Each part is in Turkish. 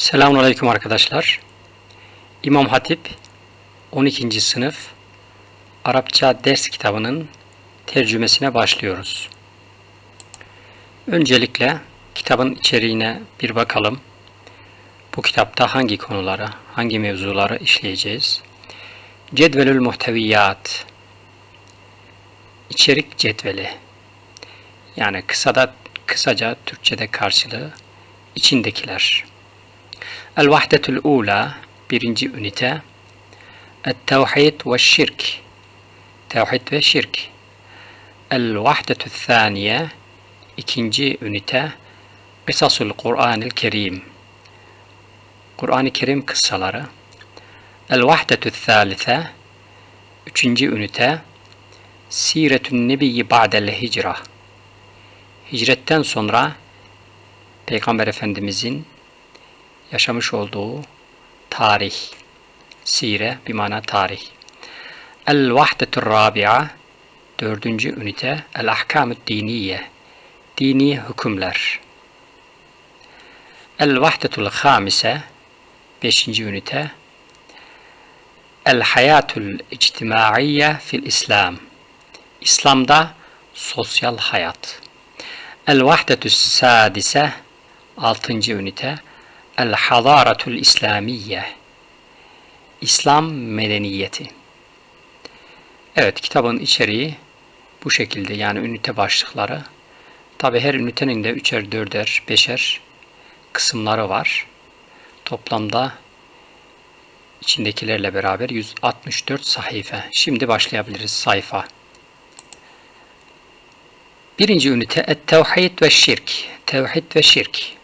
Selamünaleyküm arkadaşlar. İmam Hatip 12. sınıf Arapça ders kitabının tercümesine başlıyoruz. Öncelikle kitabın içeriğine bir bakalım. Bu kitapta hangi konuları, hangi mevzuları işleyeceğiz? Cedvelül muhteviyat İçerik cetveli yani kısada kısaca Türkçe'de karşılığı içindekiler. El vahdetul ula birinci ünite El tevhid ve şirk Tevhid ve şirk El vahdetü thaniye ikinci ünite Kısasul Kur'an-ı Kerim Kur'an-ı Kerim kıssaları El vahdetü thalithe üçüncü ünite Siretün Nebiyyi ba'del hicra Hicretten sonra Peygamber Efendimizin yaşamış olduğu tarih, sire bir mana tarih. El vahdetur rabi'a dördüncü ünite el ahkamü diniye dini hükümler. El vahdetul hamise beşinci ünite el hayatul ictimaiye fil İslam İslam'da sosyal hayat. El vahdetü sadise altıncı ünite El Hadaratul İslamiye İslam medeniyeti Evet kitabın içeriği bu şekilde yani ünite başlıkları. Tabi her ünitenin de üçer, dörder, beşer kısımları var. Toplamda içindekilerle beraber 164 sayfa. Şimdi başlayabiliriz sayfa. Birinci ünite Et-Tevhid ve Şirk. Tevhid ve Şirk.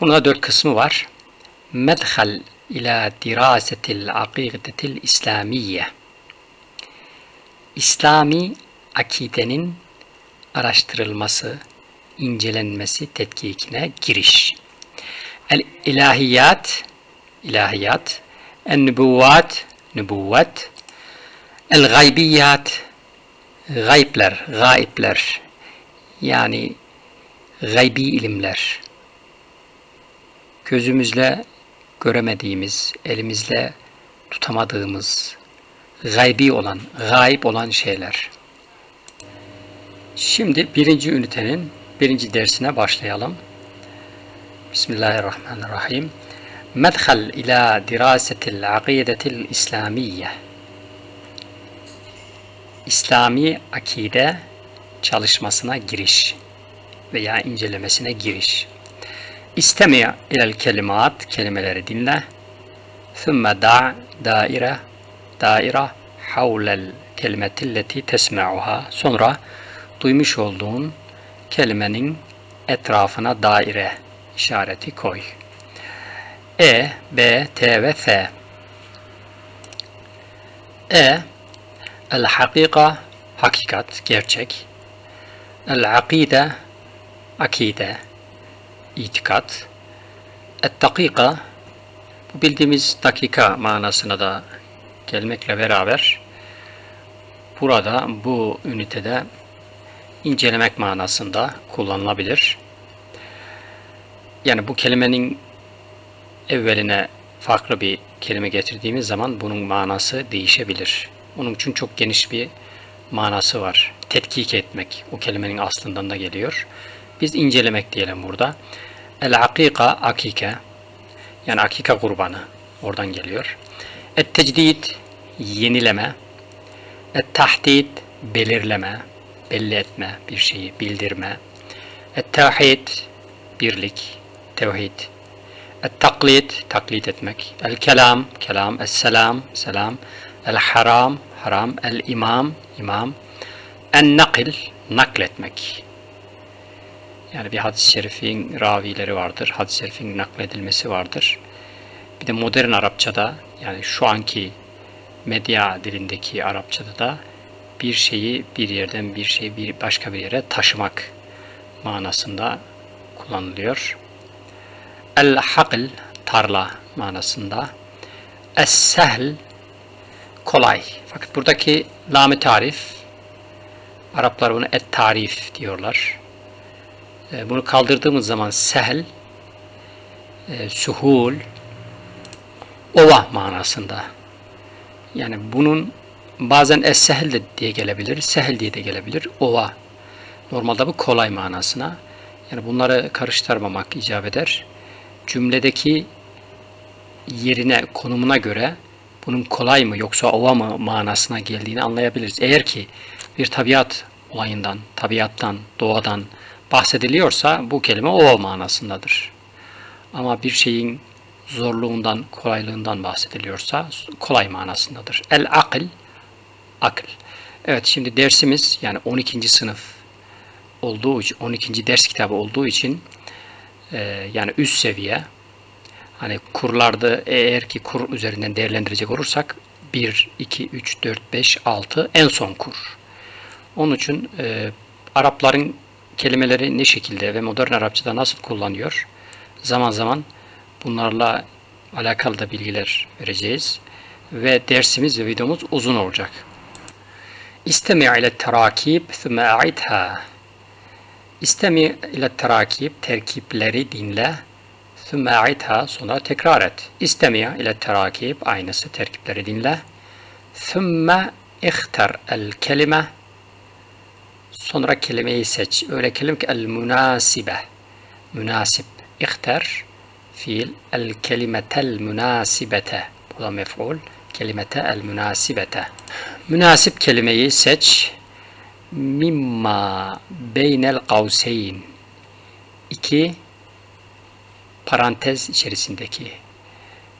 Buna dört kısmı var. Medhal ila dirasetil akidetil İslamiye. İslami akidenin araştırılması, incelenmesi, tetkikine giriş. El ilahiyat, ilahiyat, en nübüvvat, nübüvvet, el gaybiyat, gaybler, gaybler, yani gaybi ilimler, gözümüzle göremediğimiz, elimizle tutamadığımız, gaybi olan, gayb olan şeyler. Şimdi birinci ünitenin birinci dersine başlayalım. Bismillahirrahmanirrahim. Medhal ila dirasetil akidetil İslamiyye. İslami akide çalışmasına giriş veya incelemesine giriş. İstemi ilel kelimat, kelimeleri dinle. Thumma da' daire, daire havlel kelimetilleti tesma'uha. Sonra duymuş olduğun kelimenin etrafına daire işareti koy. E, B, T ve F. E, el hakika, hakikat, gerçek. El akide, akide itikat. Et-dakika bu bildiğimiz dakika manasına da gelmekle beraber burada bu ünitede incelemek manasında kullanılabilir. Yani bu kelimenin evveline farklı bir kelime getirdiğimiz zaman bunun manası değişebilir. Onun için çok geniş bir manası var. Tetkik etmek o kelimenin aslından da geliyor. Biz incelemek diyelim burada. El akika akike yani akika kurbanı oradan geliyor. Et tecdid yenileme. Et tahdid belirleme, belli etme bir şeyi bildirme. Et tevhid birlik, tevhid. Et taklit taklit etmek. El kelam kelam. Es selam selam. El haram haram. El imam imam. En nakil nakletmek. Yani bir hadis-i şerifin ravileri vardır. Hadis-i şerifin nakledilmesi vardır. Bir de modern Arapçada yani şu anki medya dilindeki Arapçada da bir şeyi bir yerden bir şeyi bir başka bir yere taşımak manasında kullanılıyor. El-hakl tarla manasında. Es-sehl kolay. Fakat buradaki lam tarif Araplar bunu et tarif diyorlar. E, bunu kaldırdığımız zaman sehl e, suhul ova manasında. Yani bunun bazen es-sehel diye gelebilir, sehel diye de gelebilir. Ova. Normalde bu kolay manasına. Yani bunları karıştırmamak icap eder. Cümledeki yerine, konumuna göre bunun kolay mı yoksa ova mı manasına geldiğini anlayabiliriz. Eğer ki bir tabiat olayından, tabiattan, doğadan bahsediliyorsa bu kelime ova manasındadır. Ama bir şeyin zorluğundan, kolaylığından bahsediliyorsa kolay manasındadır. El akıl, akıl. Evet şimdi dersimiz yani 12. sınıf olduğu için, 12. ders kitabı olduğu için e, yani üst seviye hani kurlarda eğer ki kur üzerinden değerlendirecek olursak 1, 2, 3, 4, 5, 6 en son kur. Onun için e, Arapların kelimeleri ne şekilde ve modern Arapçada nasıl kullanıyor? Zaman zaman bunlarla alakalı da bilgiler vereceğiz. Ve dersimiz ve videomuz uzun olacak. İstemi ile terakib thumme a'idha. İstemi ile terakib terkipleri dinle. Thumme a'idha sonra tekrar et. İstemi ile terakib aynısı terkipleri dinle. Thumme ihtar el kelime Sonra kelimeyi seç. Öyle kelime ki el münasibe. Münasip. İhtar fiil el kelimetel münasibete. Bu da mef'ul. Kelimete el münasibete. Münasip kelimeyi seç. Mimma beynel kavseyn. İki parantez içerisindeki.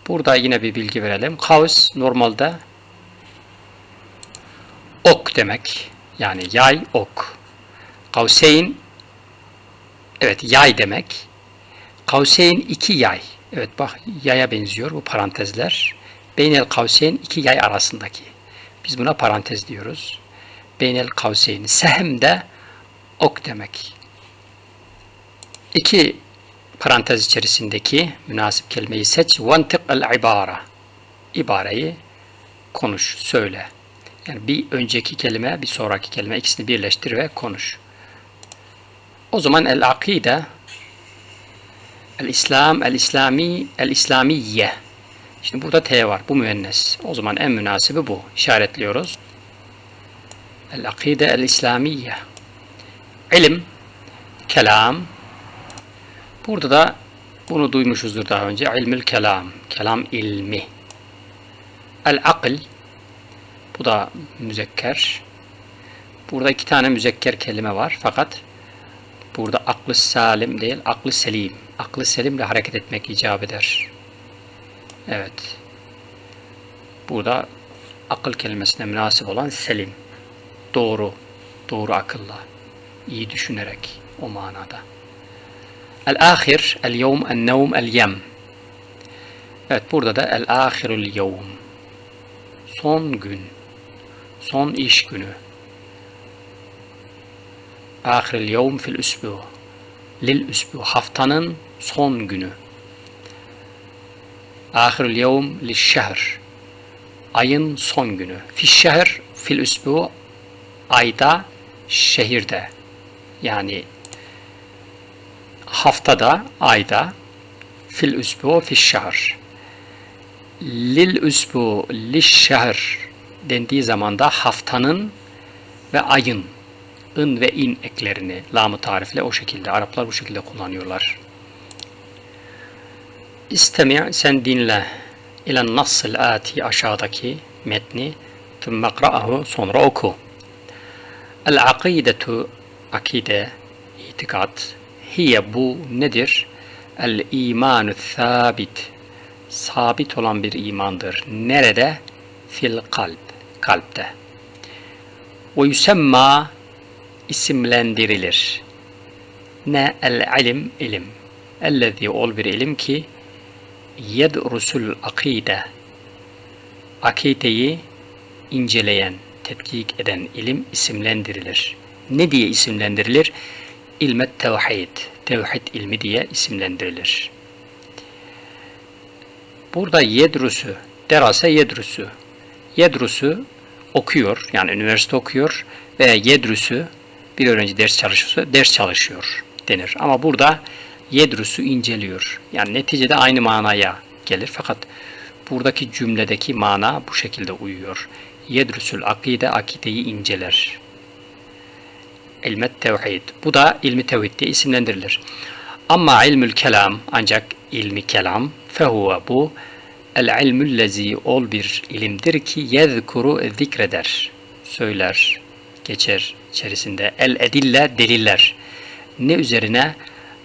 Burada yine bir bilgi verelim. Kavs normalde ok demek. Yani yay, ok. Kavseyn evet yay demek. Kavseyn iki yay. Evet bak yaya benziyor bu parantezler. Beynel kavseyn iki yay arasındaki. Biz buna parantez diyoruz. Beynel kavseyn. Sehem de ok demek. İki parantez içerisindeki münasip kelimeyi seç. Vantık el ibara. İbareyi konuş, söyle. Yani bir önceki kelime, bir sonraki kelime ikisini birleştir ve konuş. O zaman el akide el İslam, el İslami, el İslamiye. Şimdi burada T var. Bu müennes. O zaman en münasibi bu. İşaretliyoruz. El akide el İslamiye. İlim, kelam. Burada da bunu duymuşuzdur daha önce. İlmül kelam. Kelam ilmi. El akıl bu da müzekker. Burada iki tane müzekker kelime var. Fakat burada aklı salim değil, aklı selim. Aklı selimle hareket etmek icap eder. Evet. Burada akıl kelimesine münasip olan selim. Doğru. Doğru akılla. iyi düşünerek o manada. El-ahir, el-yevm, el-nevm, el-yem. Evet burada da el-ahirul yevm. Son gün son iş günü. Ahiril yevm fil üsbu. Lil üsbu. Haftanın son günü. Ahiril yevm lil şehr. Ayın son günü. Fil şehr fil üsbu. Ayda, şehirde. Yani haftada, ayda fil üsbu fil şehr. Lil üsbu lil şehr dendiği zaman da haftanın ve ayın ın ve in eklerini lamı tarifle o şekilde Araplar bu şekilde kullanıyorlar. İstemi sen dinle ile nasıl ati aşağıdaki metni tümme kra'ahu sonra oku. El akidetu akide itikat hiye bu nedir? El imanu sabit sabit olan bir imandır. Nerede? Fil kalp kalpte. Ve yusemma isimlendirilir. Ne el ilim. Ellezî ol bir ilim ki yedrusul akide akideyi inceleyen, tetkik eden ilim isimlendirilir. Ne diye isimlendirilir? İlmet tevhid, tevhid ilmi diye isimlendirilir. Burada yedrusu, derase yedrusu. Yedrusu okuyor, yani üniversite okuyor ve yedrüsü bir öğrenci ders çalışıyorsa ders çalışıyor denir. Ama burada Yedrusu inceliyor. Yani neticede aynı manaya gelir fakat buradaki cümledeki mana bu şekilde uyuyor. Yedrusul akide akideyi inceler. İlmet tevhid. Bu da ilmi tevhid diye isimlendirilir. Ama ilmül kelam ancak ilmi kelam fehuve bu el ilmüllezi ol bir ilimdir ki yezkuru zikreder. Söyler, geçer içerisinde el edille deliller. Ne üzerine?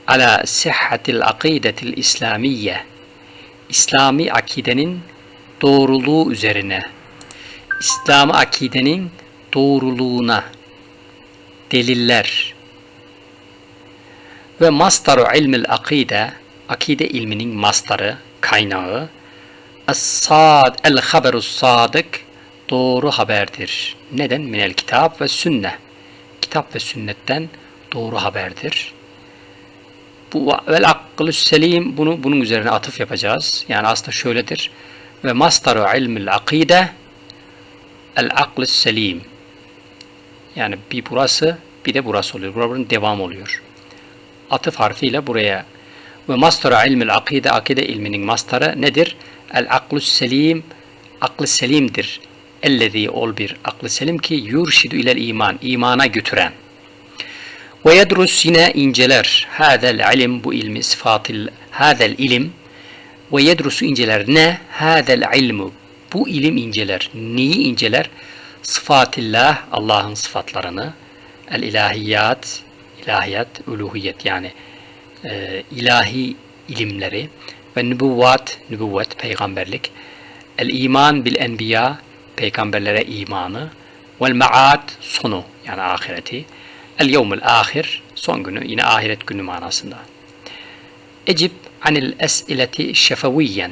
Ala sihhatil akidetil İslamiye. İslami akidenin doğruluğu üzerine. İslami akidenin doğruluğuna deliller ve mastaru ilmil akide akide ilminin mastarı kaynağı es-sad el haberus sadık doğru haberdir. Neden? Minel kitap ve sünne. Kitap ve sünnetten doğru haberdir. Bu vel aklı selim bunu bunun üzerine atıf yapacağız. Yani aslında şöyledir. Ve mastaru ilmil akide el aklı selim. Yani bir burası bir de burası oluyor. Buranın devam oluyor. Atıf harfiyle buraya ve mastara ilmil akide akide ilminin mastarı nedir? El aklus selim aklı selimdir. Ellezî ol bir aklı selim ki yurşidu ilel iman imana götüren. Ve yedrus yine inceler. Hâzel ilim bu ilmi sıfatil hâzel ilim ve yedrusu inceler ne? Hâzel ilmu bu ilim inceler. Neyi inceler? Sıfatillah Allah'ın sıfatlarını el ilahiyat ilahiyat, uluhiyet yani e, ilahi ilimleri ve nübüvvat, nübüvvet, peygamberlik, el iman bil enbiya, peygamberlere imanı, vel maad, sonu yani ahireti, el yevmül ahir, son günü yine ahiret günü manasında. Ecib anil es'ileti şefeviyen,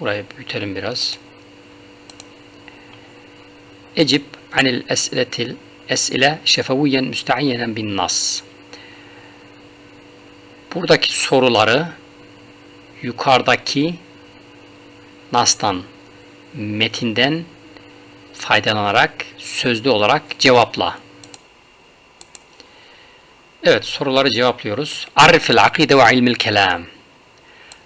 burayı büyütelim biraz. Ecib anil es'iletil es'ile şefeviyen müsteayyenen bin nas. Buradaki soruları yukarıdaki nastan, metinden faydalanarak sözlü olarak cevapla. Evet soruları cevaplıyoruz. Arifil akide ve ilmil kelam.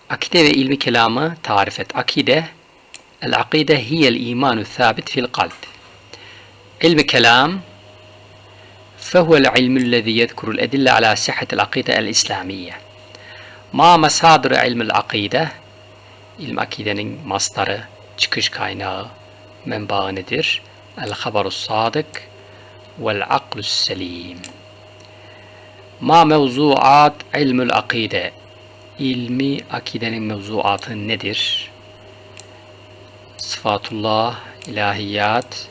Akide ve ilmi kelamı tarif et. Akide El akide hiyel imanu thabit fil kalb. İlmi kelam فهو العلم الذي يذكر الأدلة على صحة العقيدة الإسلامية ما مصادر علم العقيدة ilm akidenin mastarı, çıkış kaynağı, menbaı nedir? El haberus sadık vel aklus selim. Ma mevzuat ilmül akide. İlmi akidenin mevzuatı nedir? Sıfatullah, ilahiyat,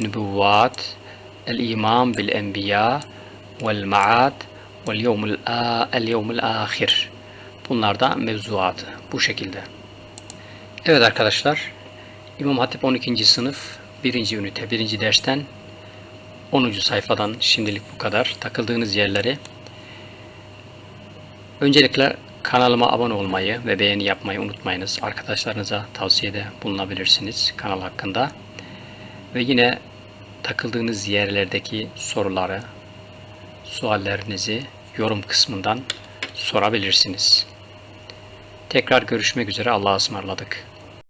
nübüvvat, el iman bil enbiya vel maad vel yevmul el yevmul ahir. Bunlar da mevzuatı bu şekilde. Evet arkadaşlar İmam Hatip 12. sınıf 1. ünite 1. dersten 10. sayfadan şimdilik bu kadar. Takıldığınız yerleri öncelikle kanalıma abone olmayı ve beğeni yapmayı unutmayınız. Arkadaşlarınıza tavsiyede bulunabilirsiniz kanal hakkında. Ve yine takıldığınız yerlerdeki soruları, suallerinizi yorum kısmından sorabilirsiniz. Tekrar görüşmek üzere. Allah'a ısmarladık.